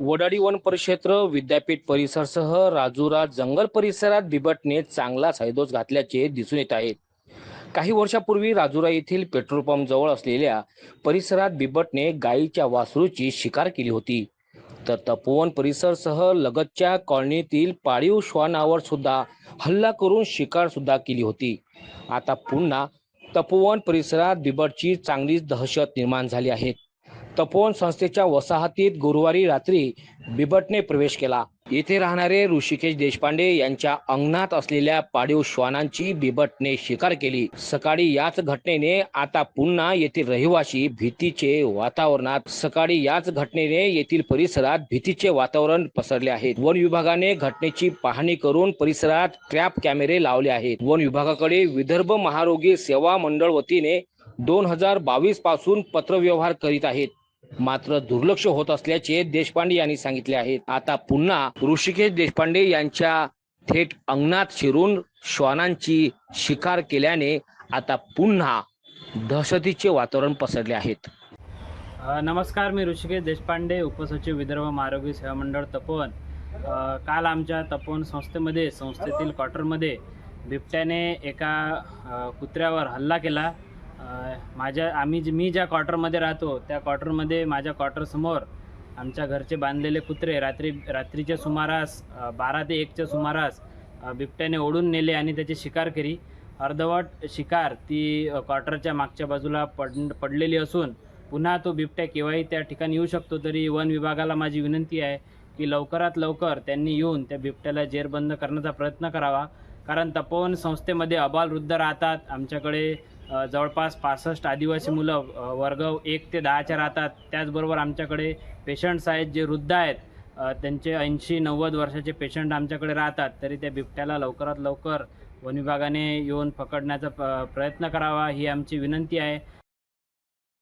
वडाडी one परिक्षेत्र विद्यापीठ परिसरसह राजुरा जंगल परिसरात बिबटने चांगलाच हैदोस घातल्याचे दिसून येत आहे. काही वर्षापूर्वी राजुरा येथील पेट्रोल पंप जवळ असलेल्या परिसरात बिबटने गायीच्या वासरूची शिकार केली होती. तर तपोवन परिसरसह लगतच्या कॉलनीतील पाळीव श्वानावर सुद्धा हल्ला करून शिकार सुद्धा केली होती. आता पुन्हा तपोवन परिसरात बिबटची चांगलीच दहशत निर्माण झाली आहे. तपोवन संस्थेच्या वसाहतीत गुरुवारी रात्री बिबटने प्रवेश केला. येथे राहणारे ऋषिकेश देशपांडे यांच्या अंगणात असलेल्या पाळीव श्वानांची बिबटने शिकार केली. सकाळी याच घटनेने आता पुन्हा येथील रहिवासी भीतीचे वातावरणात सकाळी याच घटनेने येथील परिसरात भीतीचे वातावरण पसरले आहे. वन विभागाने घटनेची पाहणी करून परिसरात ट्रॅप कॅमेरे लावले आहेत. वन विभागाकडे विदर्भ महारोगी सेवा मंडळ वतीने दोन हजार बावीसपासून पत्रव्यवहार करीत आहेत. मात्र दुर्लक्ष होत असल्याचे देशपांडे यांनी सांगितले आहेत आता पुन्हा ऋषिकेश देशपांडे यांच्या थेट अंगणात शिरून श्वानांची शिकार केल्याने आता पुन्हा दहशतीचे वातावरण पसरले आहेत. नमस्कार मी ऋषिकेश देशपांडे उपसचिव विदर्भ आरोग्य सेवा मंडळ तपोवन. काल आमच्या तपोवन संस्थेमध्ये संस्थेतील क्वार्टरमध्ये बिबट्याने एका कुत्र्यावर हल्ला केला. माझ्या आम्ही जे मी ज्या क्वार्टरमध्ये राहतो त्या क्वार्टरमध्ये माझ्या क्वार्टरसमोर आमच्या घरचे बांधलेले कुत्रे रात्री रात्रीच्या सुमारास बारा ते एकच्या सुमारास बिबट्याने ओढून नेले आणि त्याची शिकार केली. अर्धवट शिकार ती क्वार्टरच्या मागच्या बाजूला पड पडलेली असून पुन्हा तो बिबट्या केव्हाही त्या ठिकाणी येऊ शकतो तरी वन विभागाला माझी विनंती आहे की लवकरात लवकर त्यांनी येऊन त्या बिबट्याला जेरबंद करण्याचा प्रयत्न करावा. कारण तपोवन संस्थेमध्ये अबालवृद्ध राहतात. आमच्याकडे जवळपास पासष्ट आदिवासी मुलं वर्ग एक ते दहाच्या राहतात. त्याचबरोबर आमच्याकडे पेशंट्स आहेत जे वृद्ध आहेत. त्यांचे ऐंशी नव्वद वर्षाचे पेशंट आमच्याकडे राहतात. तरी त्या बिबट्याला लवकरात लवकर वन विभागाने येऊन पकडण्याचा प- प्रयत्न करावा ही आमची विनंती आहे.